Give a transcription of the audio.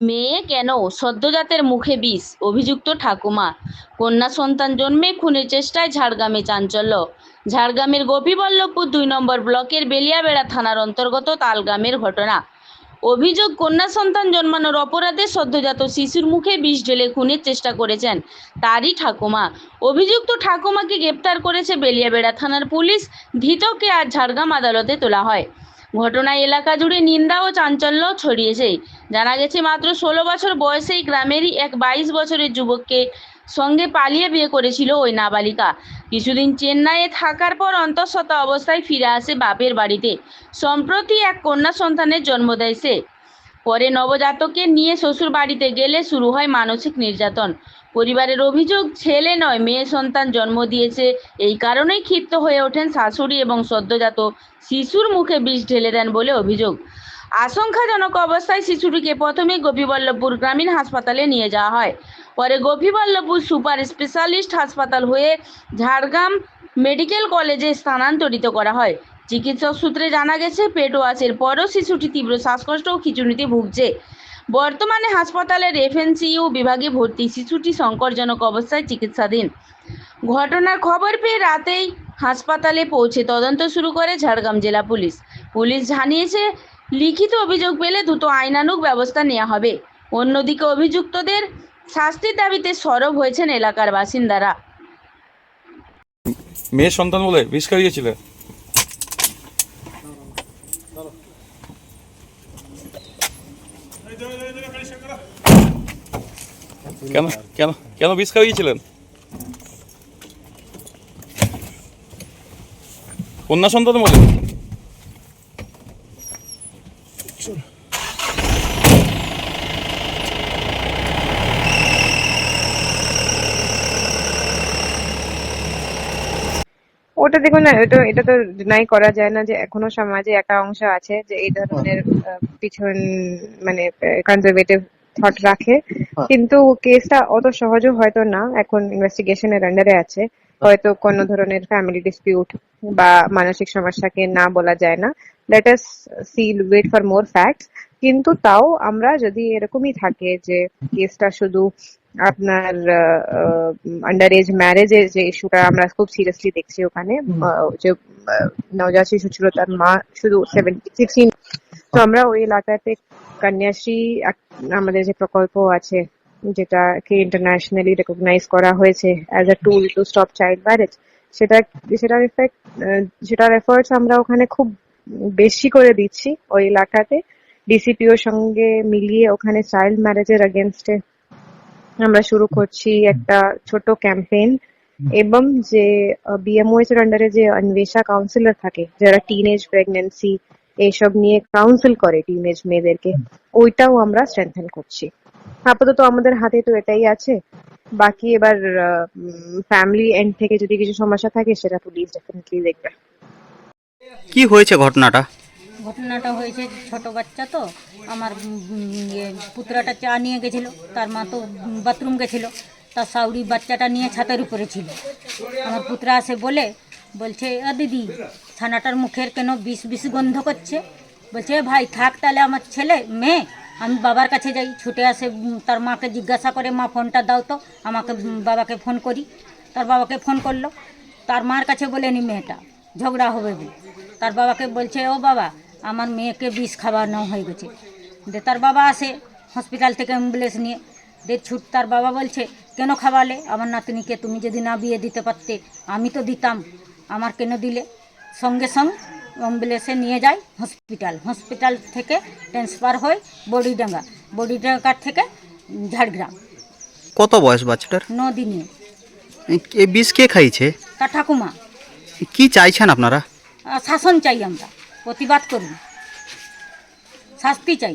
মেয়ে কেন? সদ্যোজাতের মুখে বিষ, অভিযুক্ত ঠাকুমা। কন্যা সন্তান জন্মে খুনের চেষ্টায় ঝাড়গ্রামে চাঞ্চল্য। ঝাড়গ্রামের গোপীবল্লভপুর দুই নম্বর ব্লকের বেলিয়াবেড়া থানার অন্তর্গত তালগ্রামের ঘটনা। অভিযোগ, কন্যা সন্তান জন্মানোর অপরাধে সদ্যজাত শিশুর মুখে বিষ ঢেলে খুনের চেষ্টা করেছেন তারই ঠাকুমা। অভিযুক্ত ঠাকুমাকে গ্রেপ্তার করেছে বেলিয়াবেড়া থানার পুলিশ। ধৃতকে আজ ঝাড়গ্রাম আদালতে তোলা হয়। ঘটনায় এলাকা জুড়ে নিন্দা ও চাঞ্চল্য ছড়িয়েছে। জানা গেছে, মাত্র ষোলো বছর বয়সেই গ্রামেরই এক বাইশ বছরের যুবককে সঙ্গে পালিয়ে বিয়ে করেছিল ওই নাবালিকা। কিছুদিন চেন্নাইয়ে থাকার পর অন্তঃসত্ত্বা অবস্থায় ফিরে আসে বাপের বাড়িতে। সম্প্রতি এক কন্যা সন্তানের জন্ম দেয় সে। পরে নবজাতককে নিয়ে শ্বশুর বাড়িতে গেলে শুরু হয় মানসিক নির্যাতন। পরিবারের অভিযোগ, ছেলে নয়, মেয়ে সন্তান জন্ম দিয়েছে। এই কারণেই ক্ষিপ্ত হয়ে ওঠেন শাশুড়ি এবং সদ্যজাত। শিশুর মুখে বিষ ঢেলে দেন বলে অভিযোগ। আশঙ্কাজনক অবস্থায় শিশুটিকে প্রথমে গোপীবল্লভপুর গ্রামীণ হাসপাতালে নিয়ে যাওয়া হয়। পরে গোপীবল্লভপুর সুপার স্পেশালিস্ট হাসপাতাল হয়ে ঝাড়গ্রাম মেডিকেল কলেজে স্থানান্তরিত করা হয়। চিকিৎসক সূত্রে জানা গেছে, পেট ওয়াশের পরও শিশুটি তীব্র শ্বাসকষ্ট ও খিচুনিতে ভুগছে। বর্তমানে হাসপাতালের এফএনসিইউ বিভাগে ভর্তি শিশুটি সংকটজনক অবস্থায় চিকিৎসাধীন। ঘটনার খবর পেয়ে রাতেই হাসপাতালে পৌঁছে তদন্ত শুরু করে ঝাড়গ্রাম জেলা পুলিশ। পুলিশ জানিয়েছে, লিখিত অভিযোগ পেলে দ্রুত আইনানুগ ব্যবস্থা নেওয়া হবে। অন্যদিকে অভিযুক্তদের শাস্তির দাবিতে সরব হয়েছেন এলাকার বাসিন্দারা। মেয়ের সন্তান বলে বিষ খাইয়েছিলে? কেন কেন কেন বিষ খাইয়েছিলেন কন্যা সন্তান বলে। ওটা দেখুন না এটা এটা তো ডিনাই করা যায় না যে এখনও সমাজে একটা অংশ আছে যে এই ধরনের পিছন মানে কনজারভেটিভ থট রাখে। কিন্তু কেসটা অত সহজও হয়তো না এখন ইনভেস্টিগেশনের আন্ডারে আছে। হয়তো কোনো ধরনের ফ্যামিলি ডিসপিউট বা মানসিক সমস্যাকে না বলা যায় না। Let us see wait for more facts কিন্তু তাও আমরা যদি এরকমই থাকে যে কেসটা শুধু আপনার আন্ডার এজ ম্যারেজের যে ইস্যুটা আমরা খুব সিরিয়াসলি দেখছি ওখানে যে আহ, নবজাত শিশু ছিল তার মা শুধু সিক্সটিন তো আমরা ওই এলাকাতে কন্যাশ্রী আমাদের যে প্রকল্প আছে যেটাকে ইন্টারন্যাশনালি রেকগনাইজ করা হয়েছে as a tool to stop child marriage সেটা সেটার এফেক্ট সেটার এফার্টস আমরা ওখানে খুব বেশি করে দিচ্ছি ওই এলাকাতে ডিসিপিওর সঙ্গে মিলিয়ে ওখানে চাইল্ড ম্যারেজের এগেনস্টে আমরা শুরু করছি একটা ছোট ক্যাম্পেইন এবং যে বিএমওএস এর আন্ডারে যে অন্বেষা কাউন্সিলর থাকে, যারা টিনেজ প্রেগন্যান্সি এইসব নিয়ে কাউন্সিল করে টিনেজ মেয়েদেরকে, ওইটাও আমরা স্ট্রেংথেন করছি। আপাতত আমাদের হাতে তো এটাই আছে। বাকি এবার ফ্যামিলি এন্ড থেকে যদি কিছু সমস্যা থাকে, সেটা পুলিশ ডেফিনেটলি দেখবে। কি হয়েছে ঘটনাটা? ঘটনাটা হয়েছে ছোট বাচ্চা তো আমার ইয়ে, পুত্রাটা চা নিয়ে গেছিল তার মা তো বাথরুম গেছিল তার সাউরি বাচ্চাটা নিয়ে ছাতের উপরে ছিল। আমার পুত্রা আসে বলে বলছে আ দিদি ছানাটার মুখের কেন বিষ বিষ গন্ধ করছে? বলছে ভাই থাক তাহলে আমার ছেলে মেয়ে আমি বাবার কাছে যাই। ছুটে আসে তার মাকে জিজ্ঞাসা করে মা ফোনটা দাও তো আমাকে বাবাকে ফোন করি। তার বাবাকে ফোন করল তার মার কাছে বলেনি মেয়েটা। ঝগড়া হবে তার বাবাকে বলছে ও বাবা আমার মেয়েকে বিষ খাওয়ানো হয়ে গেছে। দে তার বাবা আসে হসপিটাল থেকে অ্যাম্বুলেন্স নিয়ে। দে ছুট তার বাবা বলছে কেন খাওয়ালে? আমার নাতনিকে তুমি যদি না বিয়ে দিতে পারতে আমি তো দিতাম। আমার কেন দিলে? সঙ্গে সঙ্গ অ্যাম্বুলেন্সে নিয়ে যায় হসপিটাল। হসপিটাল থেকে ট্রান্সফার হয় বডিডাঙ্গা। বডিডাঙ্গার থেকে ঝাড়গ্রাম। কত বয়স বাচ্চাটার? ন দিনে এ বিষ কে খাইছে? তার ঠাকুমা কি চাইছেন আপনারা? শাসন চাই আমরা প্রতিবাদ করুন শাস্তি চাই।